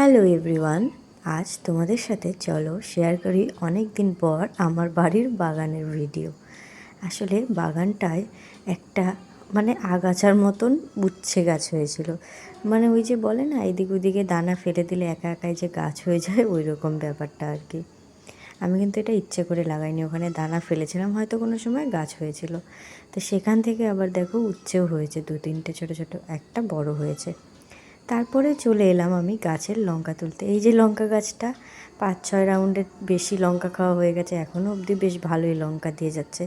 Hello everyone আজ তোমাদের সাথে চলো শেয়ার করি অনেক দিন পর আমার বাড়ির বাগানের ভিডিও আসলে বাগানটায় একটা মানে আগাছার মতন উচ্ছে গাছ হয়েছিল। মানে ওই যে বলে না, এদিক ওদিকে দানা ফেলে দিলে একা একাই যে গাছ হয়ে যায় ওই রকম ব্যাপারটা আর কি। আমি কিন্তু এটা ইচ্ছে করে লাগাইনি। ওখানে দানা ফেলেছিলাম, হয়তো কোনো সময় গাছ হয়েছিল। তো সেখান থেকে আবার দেখো উচ্ছেও হয়েছে, দু তিনটে ছোটো ছোটো, একটা বড় হয়েছে। তারপরে চলে এলাম আমি গাছের লঙ্কা তুলতে। এই যে লঙ্কা গাছটা পাঁচ ছয় রাউন্ডের বেশি লঙ্কা খাওয়া হয়ে গেছে এখনও অবধি বেশ ভালোই লঙ্কা দিয়ে যাচ্ছে।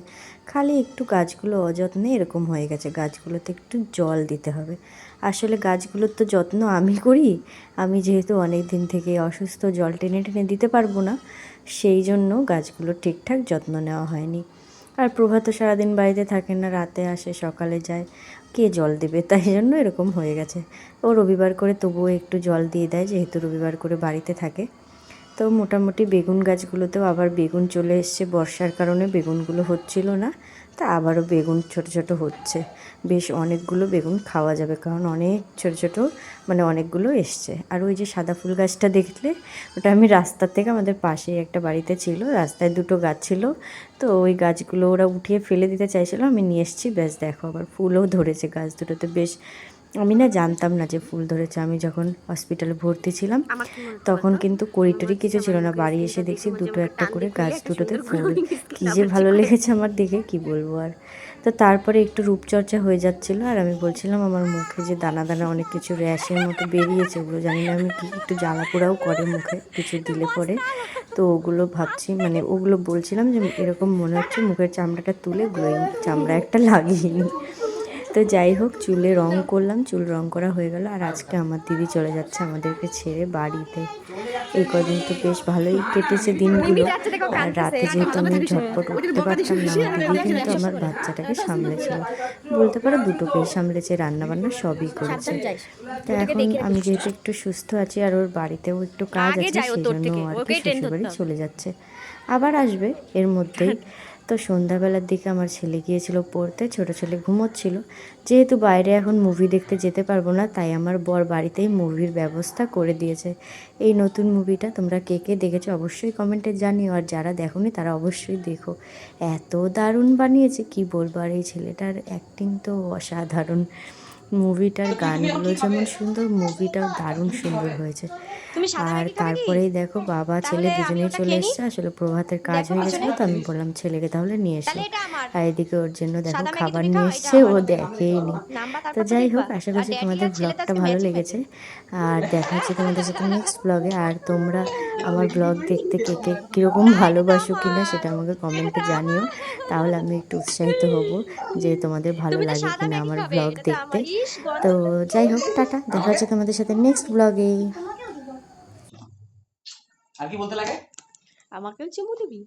খালি একটু গাছগুলো অযত্নে এরকম হয়ে গেছে, গাছগুলোতে একটু জল দিতে হবে। আসলে গাছগুলোর তো যত্ন আমি করি, আমি যেহেতু অনেক দিন থেকে অসুস্থ, জল টেনে টেনে দিতে পারব না, সেই জন্য গাছগুলো ঠিকঠাক যত্ন নেওয়া হয়নি। আর প্রভাত তো সারাদিন বাড়িতে থাকে না, রাতে আসে, সকালে যায়। কে জল দেবে? তাই জন্য এরকম হয়ে গেছে। ও রবিবার করে তবুও একটু জল দিয়ে দেয়, যেহেতু রবিবার করে বাড়িতে থাকে। তো মোটামুটি বেগুন গাছগুলোতেও আবার বেগুন চলে এসছে। বর্ষার কারণে বেগুনগুলো হচ্ছিল না। তা আবারও বেগুন ছোট ছোট হচ্ছে। বেশ অনেকগুলো বেগুন খাওয়া যাবে কারণ অনেক ছোট ছোট মানে অনেকগুলো এসছে। আর ওই যে সাদা ফুল গাছটা দেখলে, ওটা আমি রাস্তা থেকে আমাদের পাশেই একটা বাড়িতে ছিল, রাস্তায় দুটো গাছ ছিল। তো ওই গাছগুলো ওরা উঠিয়ে ফেলে দিতে চাইছিল, আমি নিয়ে এসেছি বেশ দেখো আবার ফুলও ধরেছে গাছ দুটোতে। বেশ আমি না জানতাম না যে ফুল ধরেছে। আমি যখন হসপিটালে ভর্তি ছিলাম তখন কিন্তু করিটরি কিছু ছিল না। বাড়ি এসে দেখছি দুটো একটা করে গাছ দুটোতে ফুল। কী যে ভালো লেগেছে আমার দেখে কি বলব আর। তো তারপরে একটু রূপচর্চা হয়ে যাচ্ছিল আর আমি বলছিলাম আমার মুখে যে দানা দানা অনেক কিছু র্যাশের মতো বেরিয়েছে ওগুলো জানি না আমি কি একটু জ্বালা পোড়াও করে মুখে কিছু দিলে পরে। তো ওগুলো ভাবছি মানে ওগুলো বলছিলাম যে এরকম মনে হচ্ছে মুখের চামড়াটা তুলে গ্লোয়িং চামড়া একটা লাগিয়ে নিই তো যাই হোক চুলে রং করলাম চুল রং করা হয়ে গেল। আর আজকে আমার দিদি চলে যাচ্ছে আমাদেরকে ছেড়ে বাড়িতে। এই কদিন তো বেশ ভালোই কেটেছে দিনগুলো। আর রাতে যেহেতু আমি ঝটপট উঠতে পারতাম না আমার দিদি কিন্তু আমার বাচ্চাটাকে সামলেছিল। বলতে পারো দুটোকেই সামলেছে রান্নাবান্না সবই করেছে। তো এখন আমি যেহেতু একটু সুস্থ আছি আর ওর বাড়িতেও একটু কাজ আছে সেই জন্য আর কি চলে যাচ্ছে। আবার আসবে এর মধ্যেই তো সন্ধ্যাবেলার দিকে আমার ছেলে গিয়েছিল পড়তে, ছোট ছেলে ঘুমোচ্ছিল। যেহেতু বাইরে এখন মুভি দেখতে যেতে পারব না, তাই আমার বর বাড়িতেই মুভির ব্যবস্থা করে দিয়েছে। এই নতুন মুভিটা তোমরা কে কে দেখেছ অবশ্যই কমেন্টে জানিও, আর যারা দেখোনি তারা অবশ্যই দেখো। এত দারুণ বানিয়েছে, কি বলব? আর এই ছেলেটার অ্যাক্টিং তো অসাধারণ। মুভিটার গানগুলো যেমন সুন্দর মুভিটাও দারুণ সুন্দর হয়েছে। আর তারপরেই দেখো বাবা ছেলে দুজনেই চলে এসছে আসলে প্রভাতের কাজ হয়ে গেছিল তো আমি বললাম ছেলেকে তাহলে নিয়ে এসো। আর এদিকে ওর জন্য দেখো খাবার নিয়ে এসছে ও দেখেইনি তো যাই হোক আশা করছি তোমাদের ব্লগটা ভালো লেগেছে। আর দেখা হচ্ছে তোমাদের সাথে নেক্সট ব্লগে আর তোমরা আমার ব্লগ দেখতে কে কে কীরকম ভালোবাসো কিনা সেটা আমাকে কমেন্টে জানিও। তাহলে আমি একটু উৎসাহিত হব যে তোমাদের ভালো লাগে কিনা আমার ব্লগ দেখতে। তো যাই হোক টাটা। দেখা হচ্ছে তোমাদের সাথে নেক্সট ব্লগে আর কি বলতে লাগে? আমাকেও চুমু দিবি?